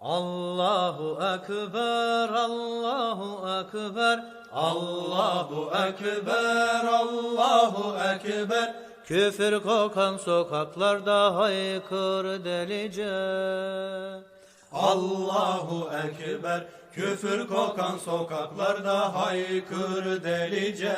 Allahu Ekber, Allahu Ekber, Allahu Ekber, Allahu Ekber. Küfür kokan sokaklarda haykır delice. Allahu Ekber Küfür kokan sokaklarda haykır delice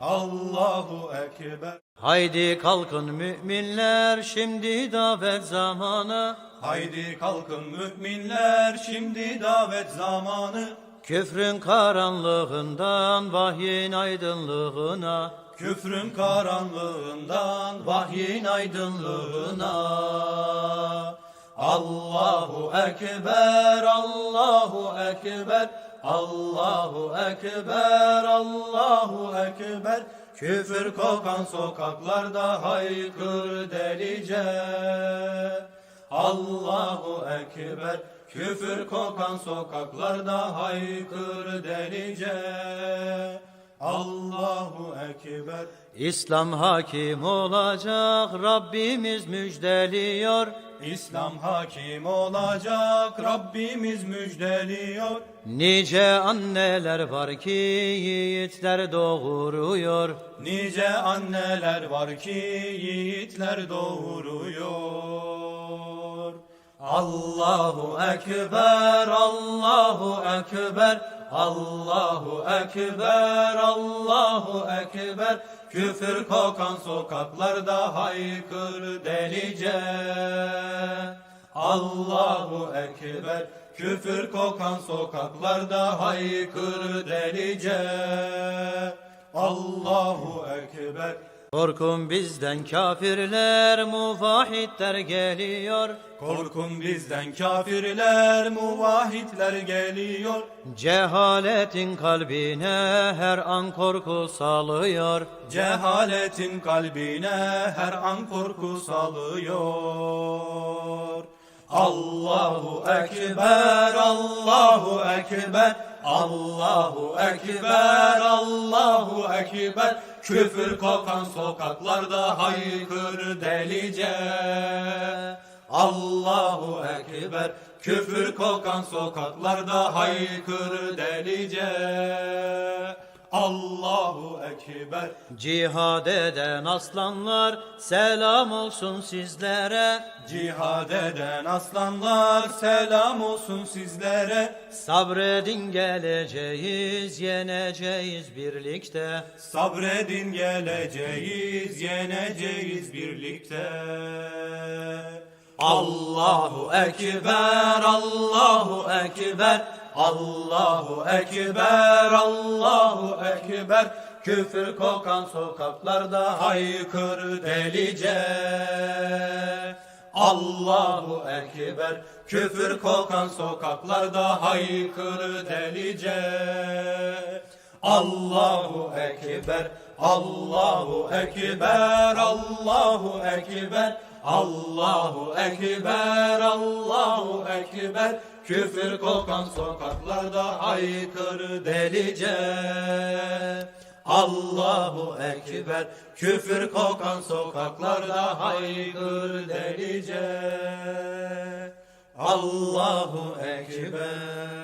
Allahu Ekber Haydi kalkın müminler, şimdi davet zamanı. Haydi kalkın müminler şimdi davet zamanı Küfrün karanlığından vahyin aydınlığına. Küfrün karanlığından vahyin aydınlığına Allahu Ekber, Allahu Ekber Allahu Ekber, Allahu Ekber Küfür kokan sokaklarda haykır delice. Allahu Ekber. Küfür kokan sokaklarda haykır delice Allahu Ekber İslam hakim olacak Rabbimiz müjdeliyor. İslam hakim olacak Rabbimiz müjdeliyor Nice anneler var ki yiğitler doğuruyor. Nice anneler var ki yiğitler doğuruyor Allahu Ekber, Allahu Ekber Allahu Ekber, Allahu Ekber. Küfür kokan sokaklarda haykır delice. Allahu Ekber Küfür kokan sokaklarda haykır delice. Allahu Ekber Korkun bizden kafirler, muvahhidler geliyor. Korkun bizden kafirler, muvahhidler geliyor. Cehaletin kalbine her an korku salıyor. Cehaletin kalbine her an korku salıyor. Allahu Ekber, Allahu Ekber, Allahu Ekber, Allahu Ekber. Küfür kokan sokaklarda haykır delice. Allahu Ekber, küfür kokan sokaklarda haykır delice. Allahu Ekber. Cihad eden aslanlar selam olsun sizlere. Cihad eden aslanlar selam olsun sizlere. Sabredin geleceğiz, yeneceğiz birlikte. Sabredin geleceğiz, yeneceğiz birlikte. Allahu Ekber, Allahu Ekber, Allahu Ekber, Allahu Ekber. Küfür kokan sokaklarda haykır delice. Allahu Ekber, küfür kokan sokaklarda haykır delice. Allahu Ekber, Allahu Ekber, Allahu Ekber, Allahu Ekber, Allahu Ekber. Küfür kokan sokaklarda haykır delice. Allahu Ekber, küfür kokan sokaklarda haykır delice. Allahu Ekber.